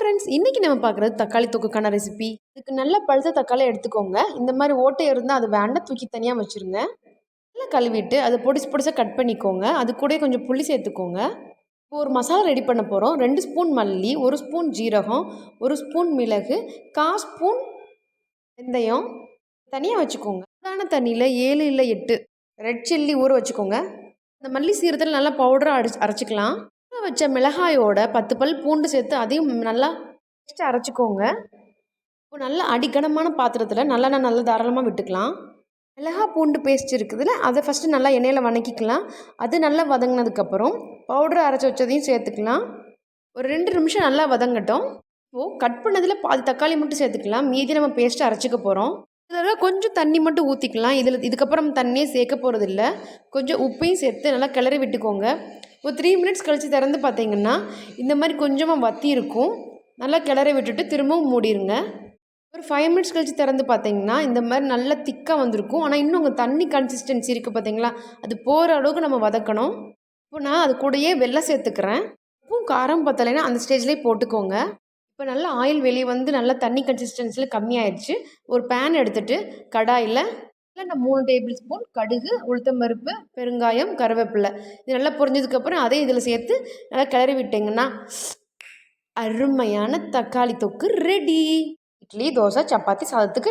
Friends இன்றைக்கி நம்ம பார்க்குறது தக்காளி தொக்குக்கான ரெசிபி இதுக்கு நல்ல பழுத்த தக்காளி எடுத்துக்கோங்க. இந்த மாதிரி ஓட்டை இருந்தால் அது வேண்டாம் தூக்கி தனியாக வச்சுருங்க. நல்லா கழுவிட்டு அதை பொடிசு பொடிசாக கட் பண்ணிக்கோங்க. அது கூட கொஞ்சம் புளி சேர்த்துக்கோங்க. இப்போ ஒரு மசாலா ரெடி பண்ண போகிறோம் ரெண்டு ஸ்பூன் மல்லி ஒரு ஸ்பூன் ஜீரகம் ஒரு ஸ்பூன் மிளகு கா ஸ்பூன் வெந்தயம். தனியாக வச்சுக்கோங்க. சூடான தண்ணியில் ஏழு இல்லை எட்டு ரெட் சில்லி ஊற வச்சுக்கோங்க. இந்த மல்லி சீரத்தில் நல்லா பவுடராக அடிச்சு அரைச்சிக்கலாம். வச்ச மிளகாயோட பத்து பல் பூண்டு சேர்த்து அதையும் நல்லா ஃபஸ்ட்டு அரைச்சிக்கோங்க. இப்போ நல்லா அடிக்கனமான பாத்திரத்தில் நல்லெண்ணெய் நல்லா தாராளமாக விட்டுக்கலாம். மிளகா பூண்டு பேஸ்ட் இருக்குதுல்ல அதை ஃபஸ்ட்டு நல்லா எண்ணெயில் வணக்கிக்கலாம். அது நல்லா வதங்கினதுக்கப்புறம் பவுடர் அரைச்சி வச்சதையும் சேர்த்துக்கலாம். ஒரு ரெண்டு நிமிஷம் நல்லா வதங்கட்டும். இப்போது கட் பண்ணதில் பாதி தக்காளி மட்டும் சேர்த்துக்கலாம். மீதி நம்ம பேஸ்ட்டு அரைச்சிக்க போகிறோம் இதில் கொஞ்சம் தண்ணி மட்டும் ஊற்றிக்கலாம் இதில் இதுக்கப்புறம் தண்ணியே சேர்க்க போகிறதில்ல கொஞ்சம் உப்பையும் சேர்த்து நல்லா கிளறி விட்டுக்கோங்க. இப்போ த்ரீ மினிட்ஸ் கழித்து திறந்து பார்த்தீங்கன்னா இந்த மாதிரி கொஞ்சமாக வத்தி இருக்கும். நல்லா கிளறி விட்டுட்டு திரும்பவும் மூடிடுங்க ஒரு ஃபைவ் மினிட்ஸ் கழித்து திறந்து பார்த்தீங்கன்னா இந்த மாதிரி நல்லா திக்காக வந்திருக்கும். ஆனால் இன்னும் உங்கள் தண்ணி கன்சிஸ்டன்சி இருக்குது பார்த்தீங்களா? அது போகிற அளவுக்கு நம்ம வதக்கணும். இப்போ நான் அது கூடயே வெள்ளை சேர்த்துக்கிறேன். உப்பும் காரம் பத்தலைன்னா அந்த ஸ்டேஜ்லேயே போட்டுக்கோங்க. இப்போ நல்லா ஆயில் வெளியே வந்து நல்லா தண்ணி கன்சிஸ்டன்சியில் கம்மியாயிடுச்சு ஒரு பேன் எடுத்துகிட்டு கடாயில் நான் மூணு டேபிள் ஸ்பூன் கடுகு உளுத்தம்பருப்பு பெருங்காயம் கருவேப்பிலை. இது நல்லா பொரிஞ்சதுக்கப்புறம் அதையும் இதில் சேர்த்து நல்லா கிளறி விட்டிங்கன்னா அருமையான தக்காளி தொக்கு ரெடி இட்லி தோசை சப்பாத்தி சாதத்துக்கு